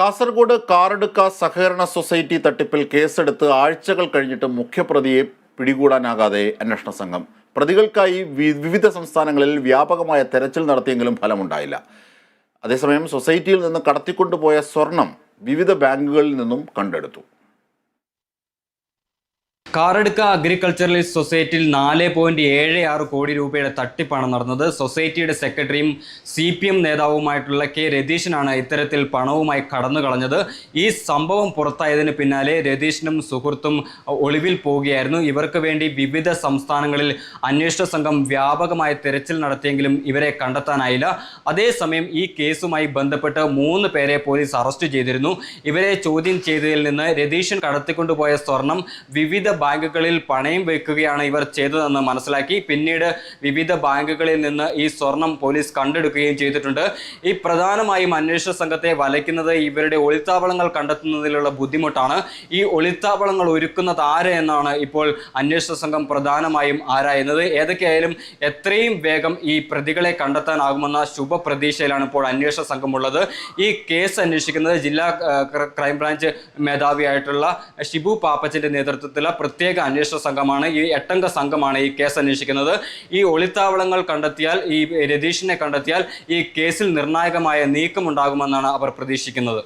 കാസർഗോഡ് കാറടുക്ക സഹകരണ സൊസൈറ്റി തട്ടിപ്പിൽ കേസെടുത്ത് ആഴ്ചകൾ കഴിഞ്ഞിട്ട് മുഖ്യപ്രതിയെ പിടികൂടാനാകാതെ അന്വേഷണ സംഘം. പ്രതികൾക്കായി വിവിധ സംസ്ഥാനങ്ങളിൽ വ്യാപകമായ തെരച്ചിൽ നടത്തിയെങ്കിലും ഫലമുണ്ടായില്ല. അതേസമയം സൊസൈറ്റിയിൽ നിന്ന് കടത്തിക്കൊണ്ടുപോയ സ്വർണം വിവിധ ബാങ്കുകളിൽ നിന്നും കണ്ടെടുത്തു. കാറടുക്ക അഗ്രികൾച്ചറലിസ്റ്റ് സൊസൈറ്റിയിൽ നാല് പോയിന്റ് ഏഴ് ആറ് കോടി രൂപയുടെ തട്ടിപ്പാണ് നടന്നത്. സൊസൈറ്റിയുടെ സെക്രട്ടറിയും സി പി എം നേതാവുമായിട്ടുള്ള കെ രതീശനാണ് ഇത്തരത്തിൽ പണവുമായി കടന്നു കളഞ്ഞത്. ഈ സംഭവം പുറത്തായതിന് പിന്നാലെ രതീഷിനും സുഹൃത്തും ഒളിവിൽ പോവുകയായിരുന്നു. ഇവർക്ക് വേണ്ടി വിവിധ സംസ്ഥാനങ്ങളിൽ അന്വേഷണ സംഘം വ്യാപകമായ തെരച്ചിൽ നടത്തിയെങ്കിലും ഇവരെ കണ്ടെത്താനായില്ല. അതേസമയം ഈ കേസുമായി ബന്ധപ്പെട്ട് മൂന്ന് പേരെ പോലീസ് അറസ്റ്റ് ചെയ്തിരുന്നു. ഇവരെ ചോദ്യം ചെയ്തതിൽ നിന്ന് രതീഷൻ കടത്തിക്കൊണ്ടുപോയ സ്വർണം വിവിധ ബാങ്കുകളിൽ പണയം വെക്കുകയാണ് ഇവർ ചെയ്തതെന്ന് മനസ്സിലാക്കി. പിന്നീട് വിവിധ ബാങ്കുകളിൽ നിന്ന് ഈ സ്വർണം പോലീസ് കണ്ടെടുക്കുകയും ചെയ്തിട്ടുണ്ട്. ഈ പ്രധാനമായും അന്വേഷണ സംഘത്തെ വലയ്ക്കുന്നത് ഇവരുടെ ഒളിത്താവളങ്ങൾ കണ്ടെത്തുന്നതിലുള്ള ബുദ്ധിമുട്ടാണ്. ഈ ഒളിത്താവളങ്ങൾ ഒരുക്കുന്നത് ആര് എന്നാണ് ഇപ്പോൾ അന്വേഷണ സംഘം പ്രധാനമായും ആരായുന്നത്. ഏതൊക്കെയായാലും എത്രയും വേഗം ഈ പ്രതികളെ കണ്ടെത്താനാകുമെന്ന ശുഭപ്രതീക്ഷയിലാണ് ഇപ്പോൾ അന്വേഷണ സംഘമുള്ളത്. ഈ കേസ് അന്വേഷിക്കുന്നത് ജില്ലാ ക്രൈംബ്രാഞ്ച് മേധാവിയായിട്ടുള്ള ഷിബു പാപ്പച്ചിന്റെ നേതൃത്വത്തിലുള്ള പ്രത്യേക അന്വേഷണ സംഘമാണ്. ഈ എട്ടംഗ സംഘമാണ് ഈ കേസ് അന്വേഷിക്കുന്നത്. ഈ ഒളിത്താവളങ്ങൾ കണ്ടെത്തിയാൽ ഈ രതീഷിനെ കണ്ടെത്തിയാൽ ഈ കേസിൽ നിർണായകമായ നീക്കമുണ്ടാകുമെന്നാണ് അവർ പ്രതീക്ഷിക്കുന്നത്.